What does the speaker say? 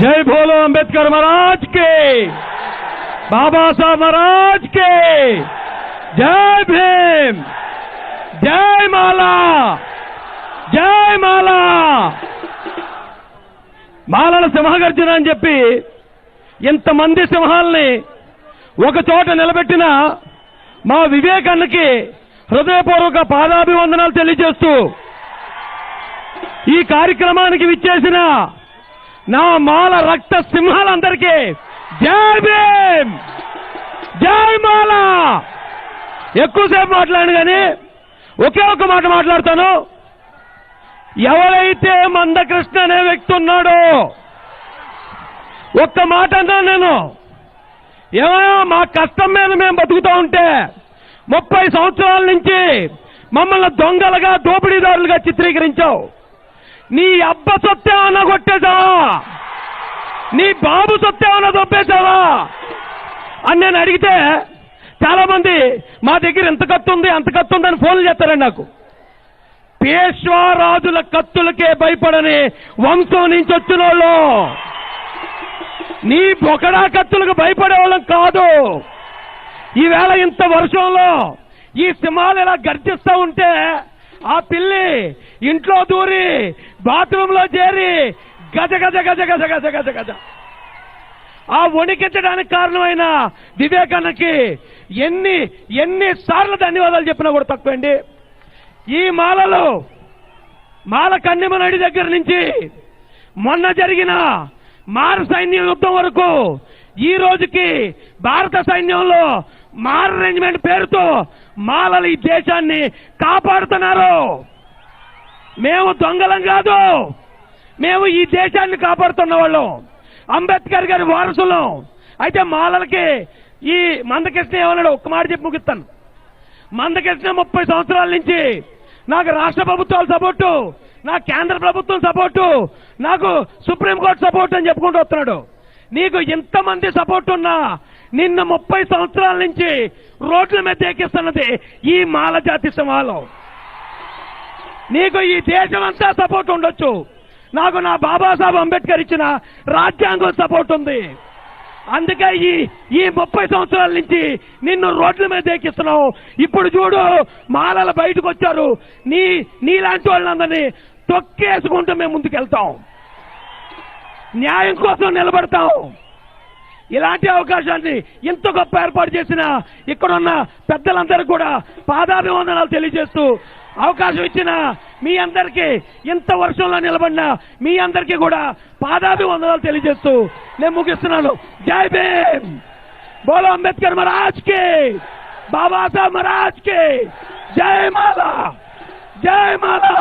జై భోలో అంబేద్కర్ మహారాజ్ కే బాబాసాహెబ్ మహారాజ్ కే జై భీమ్ జై మాలా జై మాలా మాలల సింహగర్జన అని చెప్పి ఇంతమంది సింహాల్ని ఒక చోట నిలబెట్టిన మా వివేకానికి హృదయపూర్వక పాదాభివందనాలు తెలియజేస్తూ ఈ కార్యక్రమానికి విచ్చేసిన నా మాల రక్త సింహాలందరికీ జై భీమ్! జై మాల! ఎక్కువసేపు మాట్లాడాను కానీ ఒకే ఒక మాట మాట్లాడతాను. ఎవరైతే మందకృష్ణ అనే వ్యక్తి ఉన్నాడో ఒక్క మాట అన్నా నేను. ఏమైనా మా కష్టం మీద మేము బతుకుతూ ఉంటే ముప్పై సంవత్సరాల నుంచి మమ్మల్ని దొంగలుగా దోపిడీదారులుగా చిత్రీకరించావు. నీ అబ్బ సొత్తేమన్నా కొట్టేశావా? నీ బాబు సొత్తేమన్నా దొబ్బేశావా? అని నేను అడిగితే చాలా మంది మా దగ్గర ఎంత కత్తు ఉంది అంత కత్తు ఉందని ఫోన్లు చేస్తారండి నాకు. పేష్వా రాజుల కత్తులకే భయపడని వంశం నుంచి వచ్చిన వాళ్ళు నీ బొకడా కత్తులకు భయపడే వాళ్ళం కాదు. ఈవేళ ఇంత వర్షంలో ఈ సింహాలు ఇలా గర్జిస్తూ ఉంటే ఆ పిల్లి ఇంట్లో దూరి బాత్రూమ్లో చేరి గజ గజ గజ గజ గజ గజ గజ. ఆ వణికించడానికి కారణమైన వివేకాన్నకి ఎన్ని ఎన్ని సార్లు ధన్యవాదాలు చెప్పినా కూడా తక్కువండి ఈ మాలలో మాల కన్నెమనడి దగ్గర నుంచి మొన్న జరిగిన మార సైన్య యుద్ధం వరకు ఈ రోజుకి భారత సైన్యంలో మార అరేంజ్మెంట్ పేరుతో మాలలు ఈ దేశాన్ని కాపాడుతున్నారు. మేము దొంగలం కాదు. మేము ఈ దేశాన్ని కాపాడుతున్న వాళ్ళం. అంబేద్కర్ గారి వారసులం. అయితే మాలలకి ఈ మందకృష్ణ ఏమన్నాడు? ఒక్క మాట చెప్పి ముగిస్తాను. మందకృష్ణ ముప్పై సంవత్సరాల నుంచి నాకు రాష్ట్ర ప్రభుత్వాల సపోర్టు నా కేంద్ర ప్రభుత్వం సపోర్టు నాకు సుప్రీంకోర్టు సపోర్ట్ అని చెప్పుకుంటూ వస్తున్నాడు. నీకు ఇంతమంది సపోర్ట్ ఉన్నా నిన్న ముప్పై సంవత్సరాల నుంచి రోడ్ల మీద ఎక్కిస్తున్నది ఈ మాల జాతి సమాలం నీకు ఈ దేశం అంతా సపోర్ట్ ఉండొచ్చు. నాకు నా బాబాసాహెబ్ అంబేద్కర్ ఇచ్చిన రాజ్యాంగం సపోర్ట్ ఉంది. అందుకే ఈ ఈ ముప్పై సంవత్సరాల నుంచి నిన్ను రోడ్ల మీద ఎక్కిస్తున్నావు ఇప్పుడు చూడు మాలల బయటకు వచ్చారు. నీ నీలాంటి వాళ్ళందరినీ తొక్కేసుకుంటూ మేము ముందుకెళ్తాం. న్యాయం కోసం నిలబడతాం. ఇలాంటి అవకాశాన్ని ఇంత గొప్ప ఏర్పాటు చేసిన ఇక్కడున్న పెద్దలందరూ కూడా పాదాభివందనాలు తెలియజేస్తూ అవకాశం ఇచ్చిన మీ అందరికీ ఇంత వర్షంలో నిలబడిన మీ అందరికీ కూడా పాదాభివందనాలు తెలియజేస్తూ నేను ముగిస్తున్నాను. జై భీమ్! బోలో అంబేద్కర్ మహారాజ్ కే బాబాసాహెబ్ మహారాజ్ కే జై మాలా జై మాలా